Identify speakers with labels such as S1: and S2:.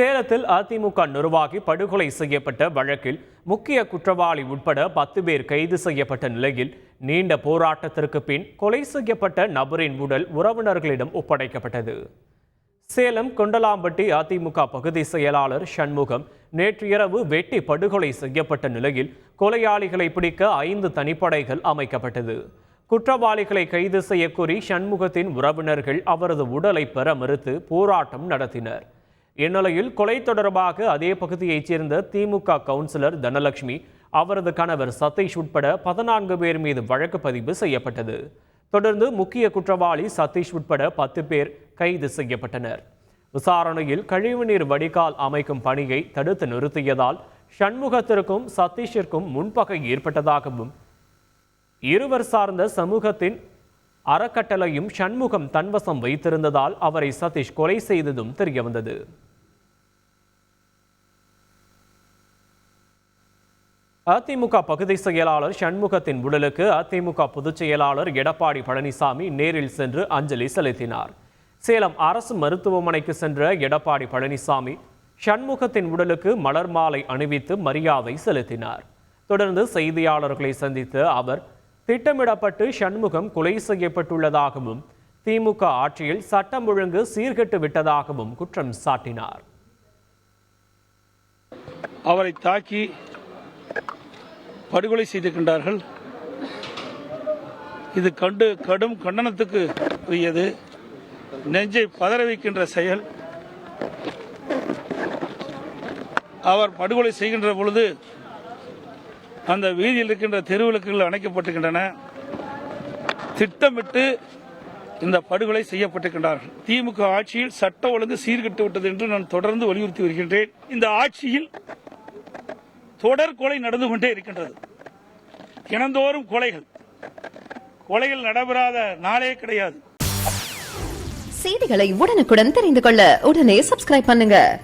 S1: சேலத்தில் அதிமுக நிர்வாகி படுகொலை செய்யப்பட்ட வழக்கில் முக்கிய குற்றவாளி உட்பட பத்து பேர் கைது செய்யப்பட்ட நிலையில் நீண்ட போராட்டத்திற்கு பின் கொலை செய்யப்பட்ட நபரின் உடல் உறவினர்களிடம் ஒப்படைக்கப்பட்டது. சேலம் கொண்டலாம்பட்டி அதிமுக பகுதி செயலாளர் சண்முகம் நேற்று இரவு வெட்டி படுகொலை செய்யப்பட்ட நிலையில் கொலையாளிகளை பிடிக்க ஐந்து தனிப்படைகள் அமைக்கப்பட்டது. குற்றவாளிகளை கைது செய்யக்கோரி சண்முகத்தின் உறவினர்கள் அவரது உடலை பெற மறுத்து போராட்டம் நடத்தினர். இந்நிலையில் கொலை தொடர்பாக அதே பகுதியைச் சேர்ந்த திமுக கவுன்சிலர் தனலட்சுமி அவரது கணவர் சதீஷ் உட்பட பதினான்கு பேர் மீது வழக்கு பதிவு செய்யப்பட்டது. தொடர்ந்து முக்கிய குற்றவாளி சதீஷ் உட்பட பத்து பேர் கைது செய்யப்பட்டனர். விசாரணையில் கழிவுநீர் வடிகால் அமைக்கும் பணியை தடுத்து நிறுத்தியதால் சண்முகத்திற்கும் சதீஷிற்கும் முன்பகை ஏற்பட்டதாகவும் இருவர் சார்ந்த சமூகத்தின் அறக்கட்டளையும் சண்முகம் தன்வசம் வைத்திருந்ததால் அவரை சதீஷ் கொலை செய்ததும் தெரியவந்தது. அதிமுக பகுதி செயலாளர் சண்முகத்தின் உடலுக்கு அதிமுக பொதுச் செயலாளர் எடப்பாடி பழனிசாமி நேரில் சென்று அஞ்சலி செலுத்தினார். சேலம் அரசு மருத்துவமனைக்கு சென்ற எடப்பாடி பழனிசாமி சண்முகத்தின் உடலுக்கு மலர் மாலை அணிவித்து மரியாதை செலுத்தினார். தொடர்ந்து செய்தியாளர்களை சந்தித்த அவர் திட்டமிடப்பட்டு சண்முகம் கொலை செய்யப்பட்டுள்ளதாகவும் திமுக ஆட்சியில் சட்டம் ஒழுங்கு சீர்கெட்டு விட்டதாகவும் குற்றம் சாட்டினார்.
S2: அவரை தாக்கி படுகொலை செய்திருக்கின்றார்கள். இது கண்டு கடும் கண்டனத்துக்கு உரியது. நெஞ்சை பதற வைக்கின்ற செயல். அவர் படுகொலை செய்கின்ற பொழுது அந்த வீதியில் இருக்கின்ற தெருவிளக்குகள் அணைக்கப்பட்டிருக்கின்றன. திட்டமிட்டு இந்த படுகொலை செய்யப்பட்டிருக்கின்றார்கள். திமுக ஆட்சியில் சட்ட ஒழுங்கு சீர்கெட்டு விட்டது என்று நான் தொடர்ந்து வலியுறுத்தி வருகின்றேன். இந்த ஆட்சியில் தொடர் கொலை நடந்து கொண்டே இருக்கின்றது. தினந்தோறும் கொலைகள். கொலைகள் நடைபெறாத நாளே கிடையாது.
S3: செய்திகளை உடனுக்குடன் தெரிந்து கொள்ள உடனே சப்ஸ்கிரைப் பண்ணுங்க.